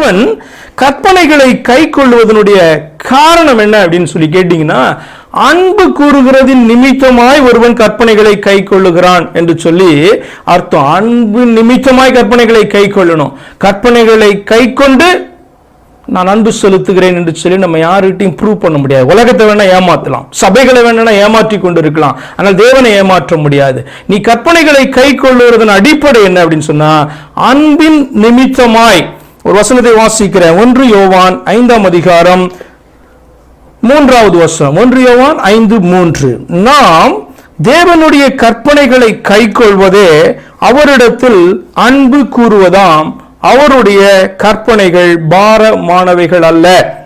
ஒருவன் கற்பனைகளை கை கொள்வதனுடைய காரணம் என்ன அப்படின்னு சொல்லி கேட்டீங்கன்னா அன்பு கூறுகிறதின் நிமித்தமாய் ஒருவன் கற்பனைகளை கை கொள்ளுகிறான் என்று சொல்லி அர்த்தம். அன்பு நிமித்தமாய் கற்பனைகளை கை கொள்ளணும் கற்பனைகளை கை கொண்டு நான் அன்பு செலுத்துகிறேன் என்று சொல்லி நம்ம யாருகிட்டையும் ப்ரூவ் பண்ண முடியாது. உலகத்தை வேணா ஏமாத்தலாம். சபைகளை வேணா ஏமாற்றி கொண்டு இருக்கலாம் ஆனால் தேவனை ஏமாற்ற முடியாது. நீ கற்பனைகளை கை கொள்ளுவதன் அடிப்படை என்ன அப்படின்னு சொன்னா அன்பின் நிமித்தமாய் ஒரு வசனத்தை வாசிக்கிறேன். ஒன்று யோவான் ஐந்தாம் அதிகாரம் மூன்றாவது வசனம். ஒன்று யோவான் ஐந்து மூன்று. நாம் தேவனுடைய கற்பனைகளை கைக்கொள்வதே அவரிடத்தில் அன்பு கூறுவதாம். அவருடைய கற்பனைகள் பாரமானவைகள் அல்ல.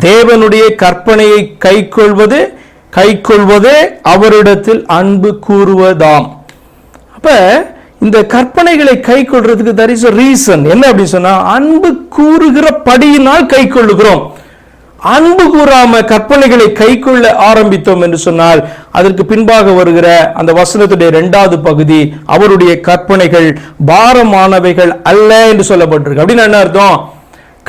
தேவனுடைய கற்பனையை கைக்கொள்வது கைக்கொள்வதே அவரிடத்தில் அன்பு கூறுவதாம். அப்ப இந்த கற்பனைகளை கை கொள்றதுக்கு தர் இஸ் ரீசன் என்ன அப்படின்னு சொன்னா அன்பு கூறுகிற படியினால் கை கொள்ளுகிறோம். அன்பு கூறாம கற்பனைகளை கை கொள்ள ஆரம்பித்தோம் என்று சொன்னால் அதற்கு பின்பாக வருகிற அந்த வசனத்துடைய இரண்டாவது பகுதி அவருடைய கற்பனைகள் பாரமானவைகள் அல்ல என்று சொல்லப்பட்டிருக்கு. அப்படின்னு என்ன அர்த்தம்?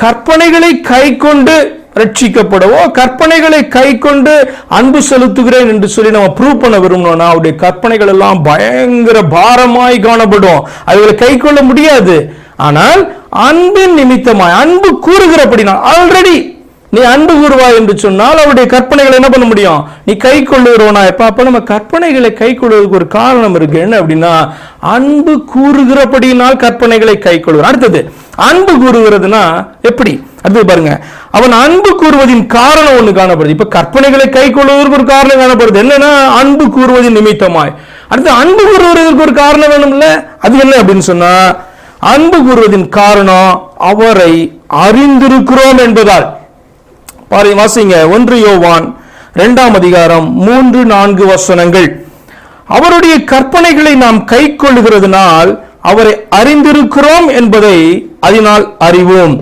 கற்பனைகளை கை கொண்டு ரட்சிக்கப்படவோ? கற்பனைகளை கை கொண்டு அன்பு செலுத்துகிறேன் என்று சொல்லி நம்ம ப்ரூவ் பண்ண விரும்பணும்னா அவருடைய கற்பனைகள் எல்லாம் பயங்கர பாரமாய் காணப்படும். அதுகளை கை கொள்ள முடியாது. ஆனால் அன்பின் நிமித்தமாய் அன்பு கூறுகிறபடினா ஆல்ரெடி நீ அன்பு கூறுவாய் என்று சொன்னால் அவருடைய கற்பனைகளை என்ன பண்ண முடியும்? நீ கை கொள்ளுகிறவனா எப்ப அப்ப நம்ம கற்பனைகளை கை கொள்வதற்கு ஒரு காரணம் இருக்கு. என்ன அப்படின்னா அன்பு கூறுகிறபடினால் கற்பனைகளை கை கொள்கிறோம் அடுத்தது அன்பு கூறுகிறதுனா எப்படி? அடுத்து பாருங்க. அவன் அன்பு கூறுவதின் காரணம் ஒன்று காணப்படுது. இப்ப கற்பனைகளை கை கொள்வதற்கு ஒரு காரணம் காணப்படுது. என்னன்னா அன்பு கூறுவதின் நிமித்தமாய். அடுத்து அன்பு கூறுவதற்கு ஒரு காரணம் வேணும்ல? அது என்ன அப்படின்னு சொன்னா அன்பு கூறுவதின் காரணம் அவரை அறிந்திருக்கிறோம் என்பதால். பாரு வாசிங்க. ஒன்று யோவான் இரண்டாம் அதிகாரம் மூன்று நான்கு வசனங்கள். அவருடைய கற்பனைகளை நாம் கை கொள்ளுகிறதுனால் அவரை அறிந்திருக்கிறோம் என்பதை அதனால் அறிவோம்.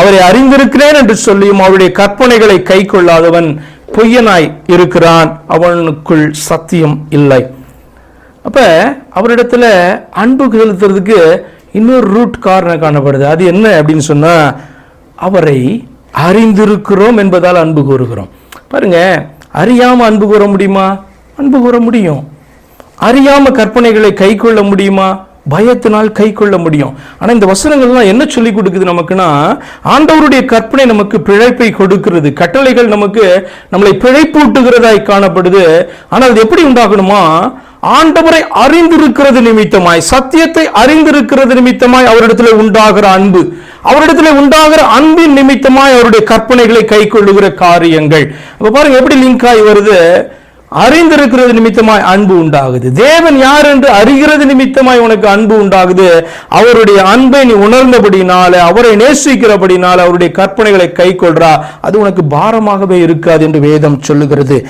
அவரை அறிந்திருக்கிறேன் என்று சொல்லியும் அவருடைய கற்பனைகளை கை கொள்ளாதவன் பொய்யனாய் இருக்கிறான். அவனுக்குள் சத்தியம் இல்லை. அப்ப அவரிடத்துல அன்பு செலுத்துறதுக்கு இன்னொரு ரூட் காரணம் காணப்படுது. அது என்ன அப்படின்னு சொன்னா அவரை அறிந்திருக்கிறோம் என்பதால் அன்பு கூறுகிறோம். பாருங்க அறியாம அன்பு கூற முடியுமா? அன்பு கூற முடியும். அறியாம கற்பனைகளை கை கொள்ள முடியுமா? பயத்தினால் கை கொள்ள முடியும். ஆனால் இந்த வசனங்கள்லாம் என்ன சொல்லி கொடுக்குது நமக்குன்னா ஆண்டவருடைய கற்பனை நமக்கு பிழைப்பை கொடுக்கிறது. கட்டளைகள் நமக்கு நம்மளை பிழைப்பூட்டுகிறதாய் காணப்படுது. ஆனால் அது எப்படி உண்டாகணுமா? ஆண்டவரை அறிந்திருக்கிறது நிமித்தமாய் சத்தியத்தை அறிந்திருக்கிறது நிமித்தமாய் அவரிடத்துல உண்டாகிற அன்பு. அவரிடத்துல உண்டாகிற அன்பின் நிமித்தமாய் அவருடைய கற்பனைகளை கை கொள்ளுகிற காரியங்கள். அப்ப பாருங்க எப்படி லிங்க் ஆகி வருது? அறிந்திருக்கிறது நிமித்தமாய் அன்பு உண்டாகுது. தேவன் யார் என்று அறிகிறது நிமித்தமாய் உனக்கு அன்பு உண்டாகுது. அவருடைய அன்பை நீ உணர்ந்தபடினால அவரை நேசிக்கிறபடினால அவருடைய கற்பனைகளை கை கொள்றா அது உனக்கு பாரமாகவே இருக்காது என்று வேதம் சொல்லுகிறது.